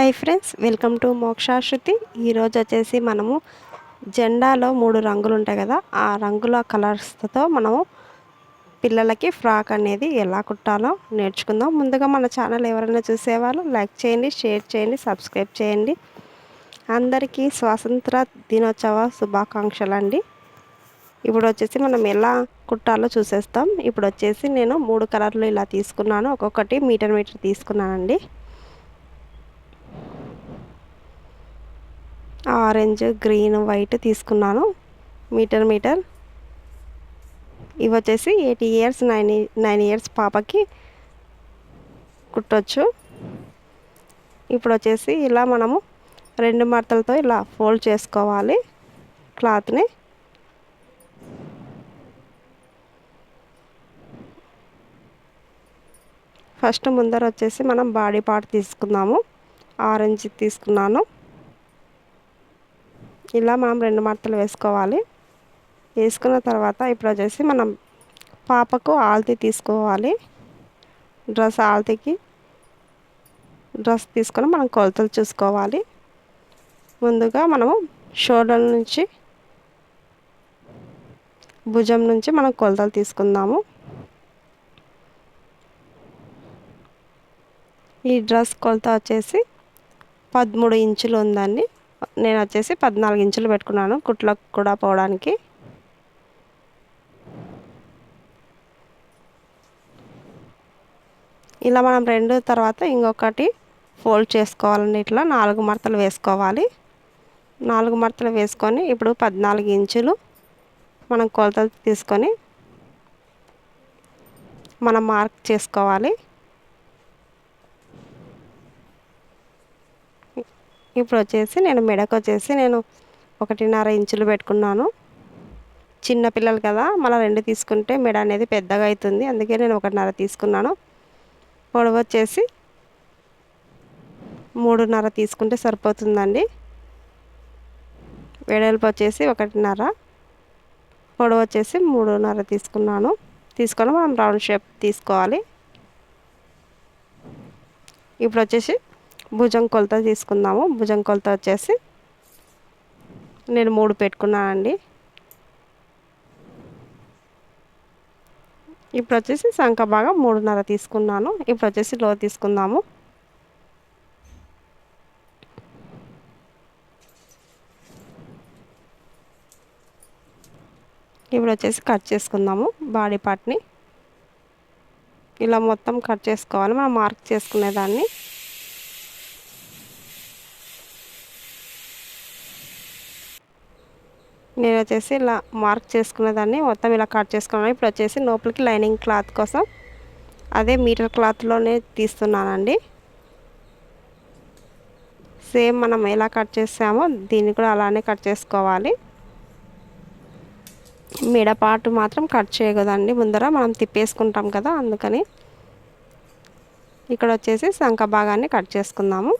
Hi friends welcome to Mokshashruti ఈరోజు వచ్చేసి మనము జెండాలో మూడు రంగులు ఉంటాయి కదా ఆ రంగుల కలర్స్తో మనము పిల్లలకి ఫ్రాక్ అనేది ఎలా కుట్టాలో నేర్చుకుందాం. ముందుగా మన ఛానల్ ఎవరైనా చూసేవాళ్ళు లైక్ చేయండి షేర్ చేయండి సబ్స్క్రైబ్ చేయండి. అందరికీ స్వాతంత్ర దినోత్సవ శుభాకాంక్షలు అండి ఇప్పుడు వచ్చేసి మనం ఎలా కుట్టాలో చూసేస్తాం. ఇప్పుడు వచ్చేసి నేను మూడు కలర్లు ఇలా తీసుకున్నాను. ఒక్కొక్కటి మీటర్ మీటర్ తీసుకున్నానండి. ఆరెంజ్ గ్రీన్ వైట్ తీసుకున్నాను. Metre metre. ఇవి వచ్చేసి eighty years nine nine years పాపకి కుట్టొచ్చు. ఇప్పుడు వచ్చేసి ఇలా మనము రెండు మడతలతో ఇలా ఫోల్డ్ చేసుకోవాలి క్లాత్ని. ఫస్ట్ ముందర వచ్చేసి మనం బాడీ పార్ట్ తీసుకుందాము. ఆరెంజ్ తీసుకున్నాను. ఇలా మనం రెండు మడతలు వేసుకోవాలి. వేసుకున్న తర్వాత ఇప్పుడు వచ్చేసి మనం పాపకు ఆల్తీ తీసుకోవాలి. డ్రెస్ ఆల్తీకి డ్రెస్ తీసుకొని మనం కొలతలు చూసుకోవాలి. ముందుగా మనము షోల్డర్ నుంచి భుజం నుంచి మనం కొలతలు తీసుకుందాము. ఈ డ్రెస్ కొలత వచ్చేసి పదమూడు ఇంచులు ఉందండి. నేను వచ్చేసి పద్నాలుగు ఇంచులు పెట్టుకున్నాను కుట్లకు కూడా పోవడానికి. ఇలా మనం రెండు తర్వాత ఇంకొకటి ఫోల్డ్ చేసుకోవాలండి ఇట్లా నాలుగు మడతలు వేసుకోవాలి. నాలుగు మడతలు వేసుకొని ఇప్పుడు పద్నాలుగు ఇంచులు మనం కొలతలు తీసుకొని మనం మార్క్ చేసుకోవాలి. ఇప్పుడు వచ్చేసి నేను మెడకు వచ్చేసి నేను ఒకటిన్నర ఇంచులు పెట్టుకున్నాను. చిన్న పిల్లలు కదా మళ్ళీ రెండు తీసుకుంటే మెడ అనేది పెద్దగా అవుతుంది అందుకే నేను ఒకటిన్నర తీసుకున్నాను. పొడవు వచ్చేసి మూడున్నర తీసుకుంటే సరిపోతుందండి. వెడల్పు వచ్చేసి ఒకటిన్నర పొడవు వచ్చేసి మూడున్నర తీసుకున్నాను. తీసుకొని మనం రౌండ్ షేప్ తీసుకోవాలి. ఇప్పుడు వచ్చేసి భుజం కొలత తీసుకుందాము. భుజం కొలత వచ్చేసి నేను మూడు పెట్టుకున్నానండి ఇప్పుడు వచ్చేసి శంఖ భాగం మూడున్నర తీసుకున్నాను. ఇప్పుడు వచ్చేసి లో తీసుకుందాము. ఇప్పుడు వచ్చేసి కట్ చేసుకుందాము బాడీ పార్ట్ని. ఇలా మొత్తం కట్ చేసుకోవాలి. మనం మార్క్ చేసుకునేదాన్ని నేను వచ్చేసి ఇలా మార్క్ చేసుకున్న దాన్ని మొత్తం ఇలా కట్ చేసుకున్నాను. ఇప్పుడు వచ్చేసి లోపలికి లైనింగ్ క్లాత్ కోసం అదే మీటర్ క్లాత్లోనే తీస్తున్నానండి. సేమ్ మనం ఎలా కట్ చేసామో దీన్ని కూడా అలానే కట్ చేసుకోవాలి. మిడపాటు మాత్రం కట్ చేయకూడదండి. ముందర మనం తిప్పేసుకుంటాం కదా అందుకని. ఇక్కడ వచ్చేసి శంఖ భాగాన్ని కట్ చేసుకుందాము.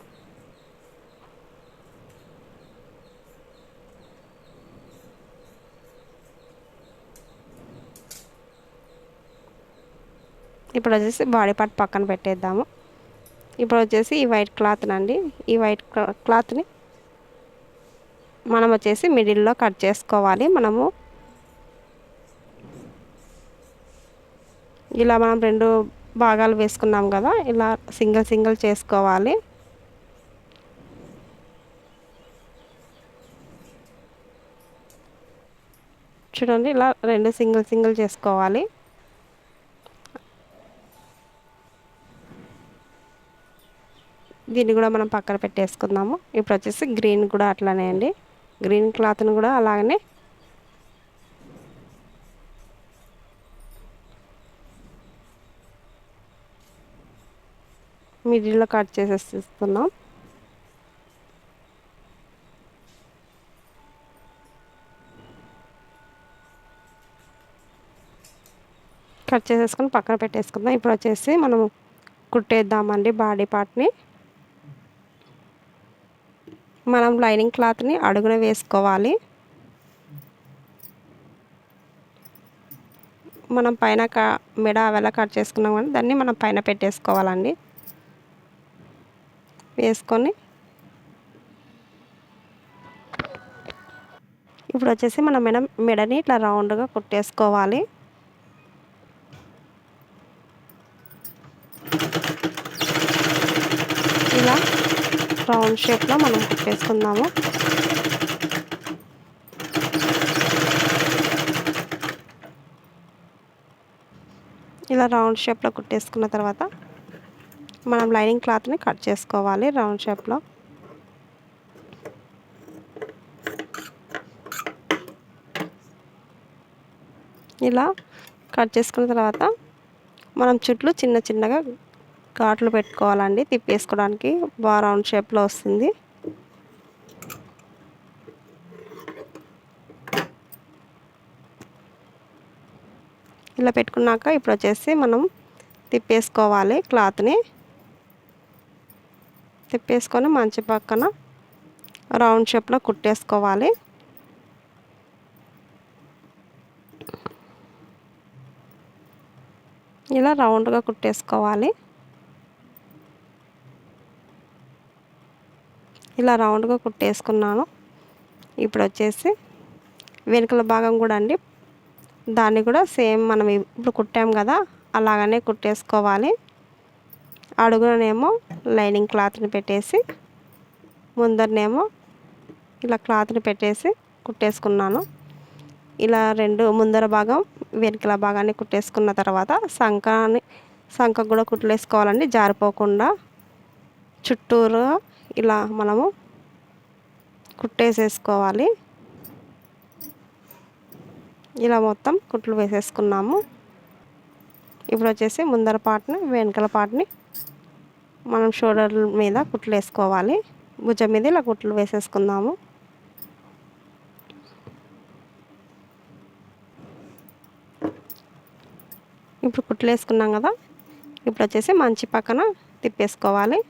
ఇప్పుడు వచ్చేసి బాడీ పార్ట్ పక్కన పెట్టేద్దాము. ఇప్పుడు వచ్చేసి ఈ వైట్ క్లాత్ అండి ఈ వైట్ క్లాత్ని మనం వచ్చేసి మిడిల్లో కట్ చేసుకోవాలి. మనము ఇలా మనం రెండు భాగాలు వేసుకున్నాం కదా ఇలా సింగిల్ సింగిల్ చేసుకోవాలి. చూడండి ఇలా రెండు సింగిల్ సింగిల్ చేసుకోవాలి. దీన్ని కూడా మనం పక్కన పెట్టేసుకుందాము. ఇప్పుడు వచ్చేసి గ్రీన్ కూడా అట్లానే అండి. గ్రీన్ క్లాత్ని కూడా అలాగనే మిడిల్లో కట్ చేసేస్తున్నాం. కట్ చేసేసుకొని పక్కన పెట్టేసుకుందాం. ఇప్పుడు వచ్చేసి మనం కుట్టేద్దామండి బాడీ పార్ట్ని మనం లైనింగ్ క్లాత్ని అడుగున వేసుకోవాలి. మనం పైన క మెడ అవెలా కట్ చేసుకున్నాం కానీ దాన్ని మనం పైన పెట్టేసుకోవాలండి. వేసుకొని. ఇప్పుడు వచ్చేసి మనం మెడ మెడని ఇట్లా రౌండ్గా కుట్టేసుకోవాలి. రౌండ్ షేప్లో మనం కుట్టేసుకుందాము ఇలా రౌండ్ షేప్లో కుట్టేసుకున్న తర్వాత మనం లైనింగ్ క్లాత్ని కట్ చేసుకోవాలి రౌండ్ షేప్లో. ఇలా కట్ చేసుకున్న తర్వాత మనం చుట్లు చిన్న చిన్నగా ఘాట్లు పెట్టుకోవాలండి తిప్పేసుకోవడానికి. బాగా రౌండ్ షేప్లో వస్తుంది. ఇలా పెట్టుకున్నాక ఇప్పుడు వచ్చేసి మనం తిప్పేసుకోవాలి క్లాత్ని. తిప్పేసుకొని మంచి పక్కన రౌండ్ షేప్లో కుట్టేసుకోవాలి. ఇలా రౌండ్గా కుట్టేసుకోవాలి. ఇలా రౌండ్గా కుట్టేసుకున్నాను. ఇప్పుడు వచ్చేసి వెనుకల భాగం కూడా అండి. దాన్ని కూడా సేమ్ మనం ఇప్పుడు కుట్టాం కదా అలాగనే కుట్టేసుకోవాలి. అడుగునేమో లైనింగ్ క్లాత్ని పెట్టేసి ముందరనేమో ఇలా క్లాత్ని పెట్టేసి కుట్టేసుకున్నాను. ఇలా రెండు ముందర భాగం వెనుకల భాగాన్ని కుట్టేసుకున్న తర్వాత సంఖని సంఖ కూడా కుట్లేసుకోవాలండి. జారిపోకుండా. చుట్టూరు ఇలా మనము కుట్టేసేసుకోవాలి. ఇలా మొత్తం కుట్లు వేసేసుకున్నాము. ఇప్పుడు వచ్చేసి ముందర పాటని వెనకల పాటని మనం షోల్డర్ మీద కుట్లు వేసుకోవాలి. భుజం మీద ఇలా కుట్లు వేసేసుకుందాము. ఇప్పుడు కుట్లు వేసుకున్నాం కదా. ఇప్పుడు వచ్చేసి మంచి పక్కన తిప్పేసుకోవాలి.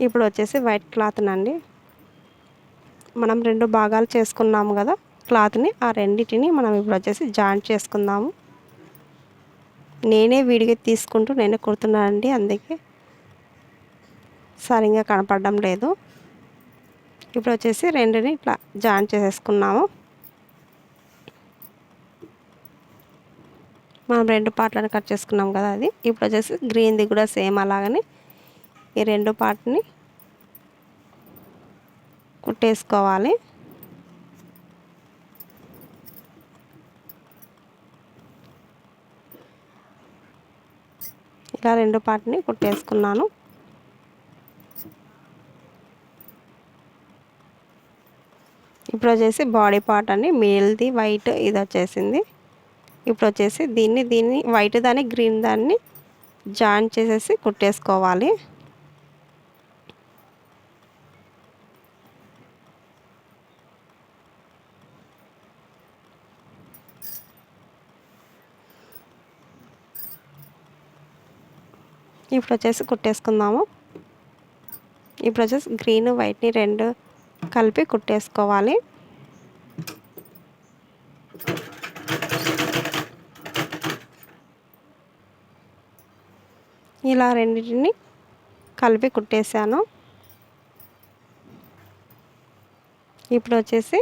ఇప్పుడు వచ్చేసి వైట్ క్లాత్నండి మనం రెండు భాగాలు చేసుకున్నాము కదా క్లాత్ని ఆ రెండింటిని మనం ఇప్పుడు వచ్చేసి జాయింట్ చేసుకుందాము. నేనే విడిగా తీసుకుంటూ నేనే కుడుతున్నానండి అందుకే. సరిగ్గా కనపడడం లేదు. ఇప్పుడు వచ్చేసి రెండుని ఇట్లా జాయిన్ చేసేసుకున్నాము. మనం రెండు పార్ట్లను కట్ చేసుకున్నాం కదా అది. ఇప్పుడు వచ్చేసి గ్రీన్ది కూడా సేమ్ అలాగని ఈ రెండు పార్ట్ని కుట్టేసుకోవాలి. ఇలా రెండు పార్ట్ని కుట్టేసుకున్నాను. ఇప్పుడు వచ్చేసి బాడీ పార్ట్ అండి. మేల్ది వైట్ ఇది వచ్చేసింది. ఇప్పుడు వచ్చేసి దీన్ని దీన్ని వైట్ దాన్ని గ్రీన్ దాన్ని జాయిన్ చేసేసి కుట్టేసుకోవాలి. ఇప్పుడు వచ్చేసి కుట్టేసుకుందాము. ఇప్పుడు వచ్చేసి గ్రీన్ వైట్ని రెండు కలిపి కుట్టేసుకోవాలి. ఇలా రెండింటిని కలిపి కుట్టేశాను. ఇప్పుడు వచ్చేసి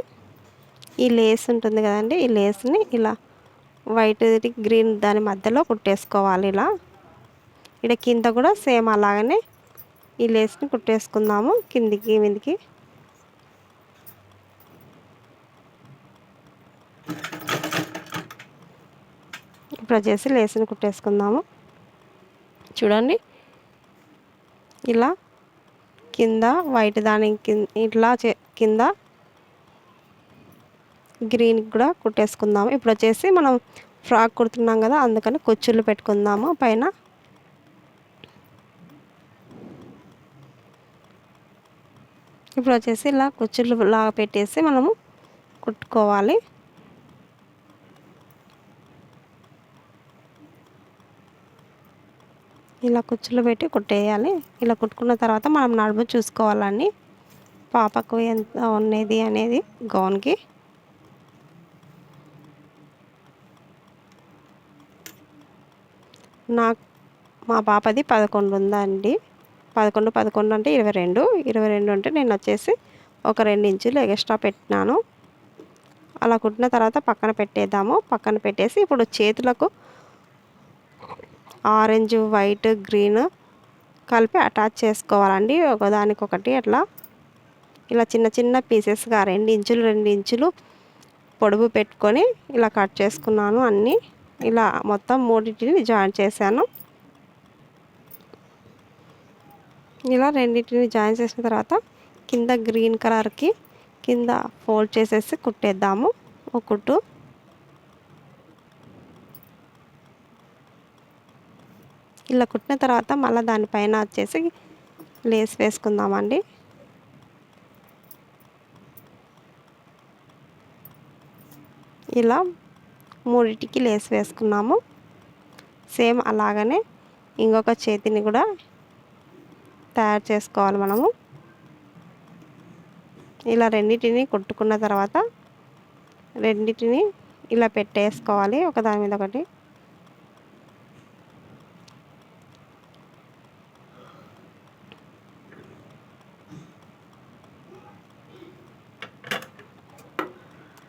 ఈ లేస్ ఉంటుంది కదండి ఈ లేస్ని ఇలా వైట్ గ్రీన్ దాని మధ్యలో కుట్టేసుకోవాలి ఇలా. ఇక్కడ కింద కూడా సేమ్ అలాగనే ఈ లేస్ని కుట్టేసుకుందాము కిందికి మీదికి. ఇప్పుడు వచ్చేసి లేస్ని కుట్టేసుకుందాము. చూడండి. ఇలా కింద వైట్ దాని ఇట్లా కింద గ్రీన్ కూడా కుట్టేసుకుందాము. ఇప్పుడు వచ్చేసి మనం ఫ్రాక్ కుడుతున్నాం కదా అందుకని కుచ్చుళ్ళు పెట్టుకుందాము. పైన ఇప్పుడు వచ్చేసి ఇలా కుచ్చులు లాగా పెట్టేసి మనము కుట్టుకోవాలి. ఇలా కుచ్చులు పెట్టి కుట్టేయాలి. ఇలా కుట్టుకున్న తర్వాత మనం నడుము చూసుకోవాలండి. పాపకు ఎంత ఉన్నది అనేది గౌన్కి. నాకు మా పాపది పదకొండు ఉందండి. పదకొండు పదకొండు అంటే ఇరవై రెండు. ఇరవై రెండు అంటే నేను వచ్చేసి ఒక రెండు ఇంచులు ఎక్స్ట్రా పెట్టినాను. అలా కుట్టిన తర్వాత పక్కన పెట్టేద్దాము. పక్కన పెట్టేసి ఇప్పుడు చేతులకు ఆరెంజ్ వైట్ గ్రీన్ కలిపి అటాచ్ చేసుకోవాలండి. ఒకదానికొకటి అట్లా. ఇలా చిన్న చిన్న పీసెస్గా రెండు ఇంచులు రెండు ఇంచులు పొడుగు పెట్టుకొని ఇలా కట్ చేసుకున్నాను అన్నీ. ఇలా మొత్తం మూడింటిని జాయిన్ చేశాను. ఇలా రెండింటిని జాయిన్ చేసిన తర్వాత కింద గ్రీన్ కలర్కి కింద ఫోల్డ్ చేసేసి కుట్టేద్దాము. ఒక కుట్టు. ఇలా కుట్టిన తర్వాత మళ్ళీ దానిపైన వచ్చేసి లేస్ వేసుకుందామండి. ఇలా మూడింటికి లేస్ వేసుకున్నాము. సేమ్ అలాగనే ఇంకొక చేతిని కూడా తయారు చేసుకోవాలి మనము. ఇలా రెండింటిని కొట్టుకున్న తర్వాత రెండింటిని ఇలా పెట్టేసుకోవాలి ఒక దాని మీద ఒకటి.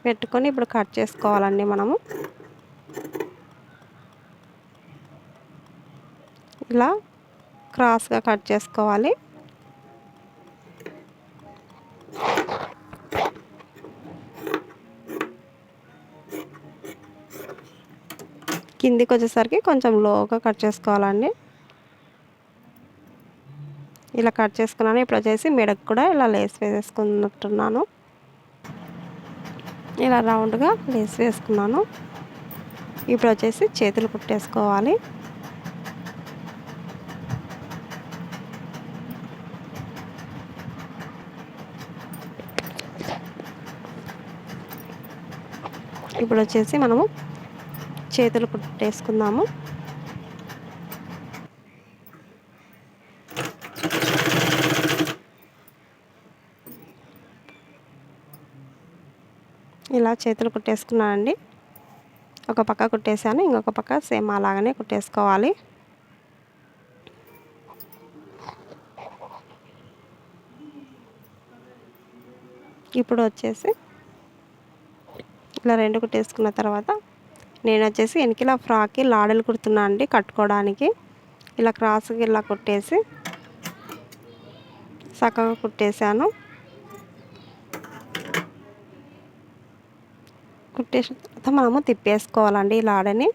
పెట్టుకొని ఇప్పుడు కట్ చేసుకోవాలండి మనము. ఇలా క్రాస్గా కట్ చేసుకోవాలి. కిందికి వచ్చేసరికి కొంచెం లోగా కట్ చేసుకోవాలండి. ఇలా కట్ చేసుకున్నాను. ఇప్పుడు వచ్చేసి మెడకు కూడా ఇలా లేస్ వేసేసుకున్నట్టున్నాను. ఇలా రౌండ్గా లేస్ వేసుకున్నాను. ఇప్పుడు వచ్చేసి చేతులు కుట్టేసుకోవాలి. ఇప్పుడు వచ్చేసి మనము చేతులు కుట్టేసుకుందాము. ఇలా చేతులు కుట్టేసుకున్నానండి. ఒక పక్క కుట్టేసాను ఇంకొక పక్క సేమ్ అలాగనే కుట్టేసుకోవాలి. ఇప్పుడు వచ్చేసి ఇలా రెండు కుట్టేసుకున్న తర్వాత నేను వచ్చేసి వెనకిలా ఫ్రాక్కి లాడలు కుడుతున్నా అండి కట్టుకోవడానికి. ఇలా క్రాస్కి ఇలా కుట్టేసి చక్కగా కుట్టేశాను. కుట్టేసిన తర్వాత మనము తిప్పేసుకోవాలండి ఈ లాడని.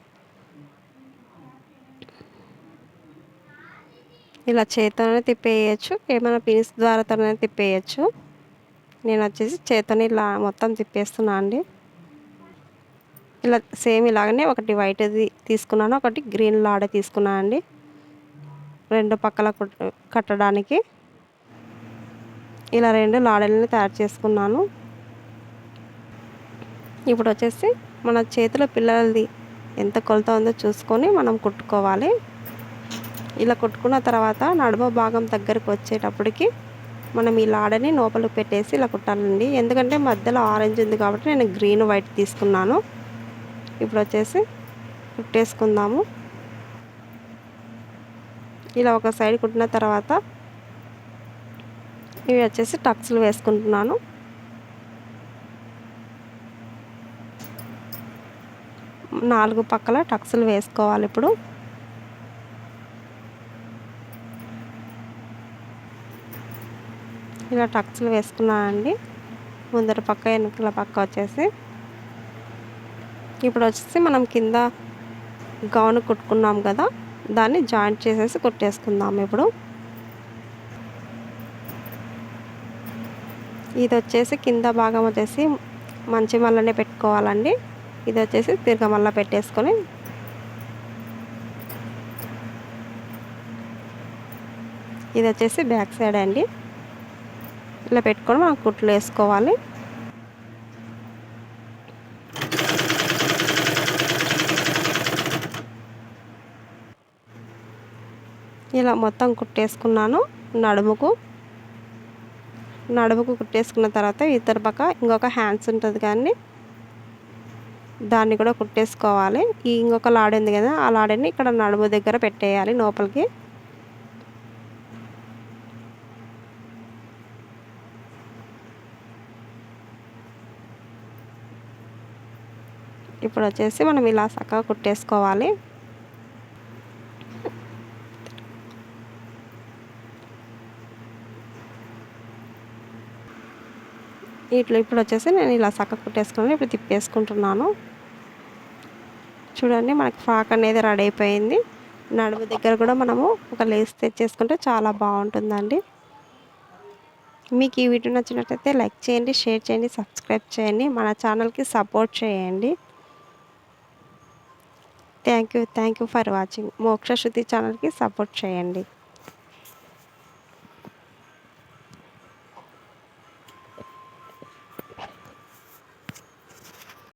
ఇలా చేతితోనే తిప్పేయచ్చు ఏమైనా పిన్స్ ద్వారాతోనే తిప్పేయచ్చు. నేను వచ్చేసి చేతని ఇలా మొత్తం తిప్పేస్తున్నా అండి. ఇలా సేమ్ ఇలాగనే ఒకటి వైట్ది తీసుకున్నాను ఒకటి గ్రీన్ లాడ తీసుకున్నాను అండి. రెండు పక్కల కట్టడానికి. ఇలా రెండు లాడల్ని తయారు చేసుకున్నాను. ఇప్పుడు వచ్చేసి మన చేతిలో పిల్లలది ఎంత కొలత ఉందో చూసుకొని మనం కుట్టుకోవాలి. ఇలా కుట్టుకున్న తర్వాత నడుమ భాగం దగ్గరకు వచ్చేటప్పటికి మనం ఈ లాడని లోపలికి పెట్టేసి ఇలా కుట్టాలండి. ఎందుకంటే మధ్యలో ఆరెంజ్ ఉంది కాబట్టి నేను గ్రీన్ వైట్ తీసుకున్నాను. ఇప్పుడు వచ్చేసి కుట్టేసుకుందాము. ఇలా ఒక సైడ్ కుట్టిన తర్వాత ఇవి వచ్చేసి టక్స్లు వేసుకుంటున్నాను. నాలుగు పక్కల టక్స్లు వేసుకోవాలి ఇప్పుడు. ఇలా టక్స్లు వేసుకున్నానండి. ముందర పక్క వెనుకల పక్క వచ్చేసి ఇప్పుడు వచ్చేసి మనం కింద గౌన్ కుట్టుకున్నాం కదా దాన్ని జాయింట్ చేసేసి కుట్టేసుకుందాం ఇప్పుడు. ఇది వచ్చేసి కింద భాగం వచ్చేసి మంచి మల్లనే పెట్టుకోవాలండి. ఇది వచ్చేసి తిరగమల్ల పెట్టేసుకొని. ఇది వచ్చేసి బ్యాక్ సైడ్ అండి. ఇలా పెట్టుకొని మనం కుట్లు వేసుకోవాలి. ఇలా మొత్తం కుట్టేసుకున్నాను నడుముకు. నడుముకు కుట్టేసుకున్న తర్వాత ఇతర పక్క ఇంకొక హ్యాండ్స్ ఉంటుంది కానీ దాన్ని కూడా కుట్టేసుకోవాలి. ఈ ఇంకొక లాడ ఉంది కదా ఆ లాడని ఇక్కడ నడుము దగ్గర పెట్టేయాలి లోపలికి. ఇప్పుడు వచ్చేసి మనం ఇలా చక్కగా కుట్టేసుకోవాలి. ఇట్లా ఇప్పుడు వచ్చేసి నేను ఇలా చక్క కుట్టేసుకుని ఇప్పుడు తిప్పేసుకుంటున్నాను. చూడండి మనకి ఫ్రాక్ అనేది రెడీ అయిపోయింది. నడుము దగ్గర కూడా మనము ఒక లేస్ తెచ్చేసుకుంటే చాలా బాగుంటుందండి. మీకు ఈ వీడియో నచ్చినట్లయితే లైక్ చేయండి షేర్ చేయండి సబ్స్క్రైబ్ చేయండి మన ఛానల్కి సపోర్ట్ చేయండి. Thank you thank you for watching. Moksha Shruti ఛానల్కి సపోర్ట్ చేయండి.